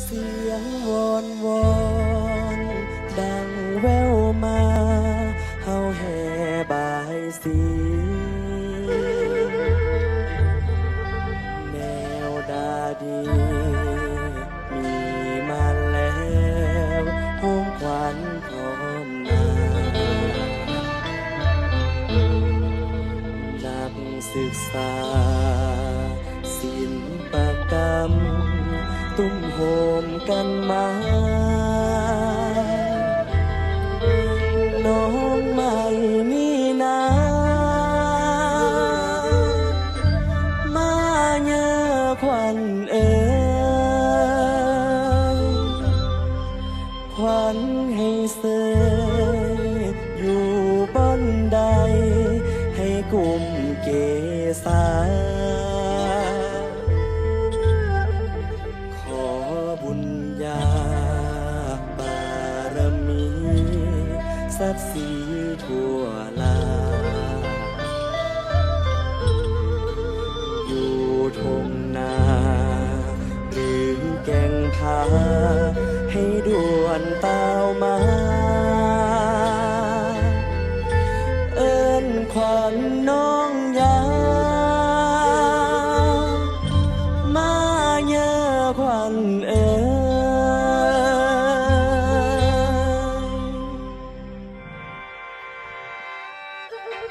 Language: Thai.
เสียงวอนวอนดังแววมาเฮาแห่บายสีแนวดาดี มีมาแล้วห้องขวัญพร้อมนานักศึกษา ตุ้มโฮมกันมา น้องใหม่นี่นามาเยอควันเอ๋ยควันให้เสยอยู่บนใด ให้กลุ่มเกษา ทรัพย์สีทั่วลา อยู่ทงนา หรือแก่งผาให้ด่วนเต้ามา เอิ้นขวัญนน้อง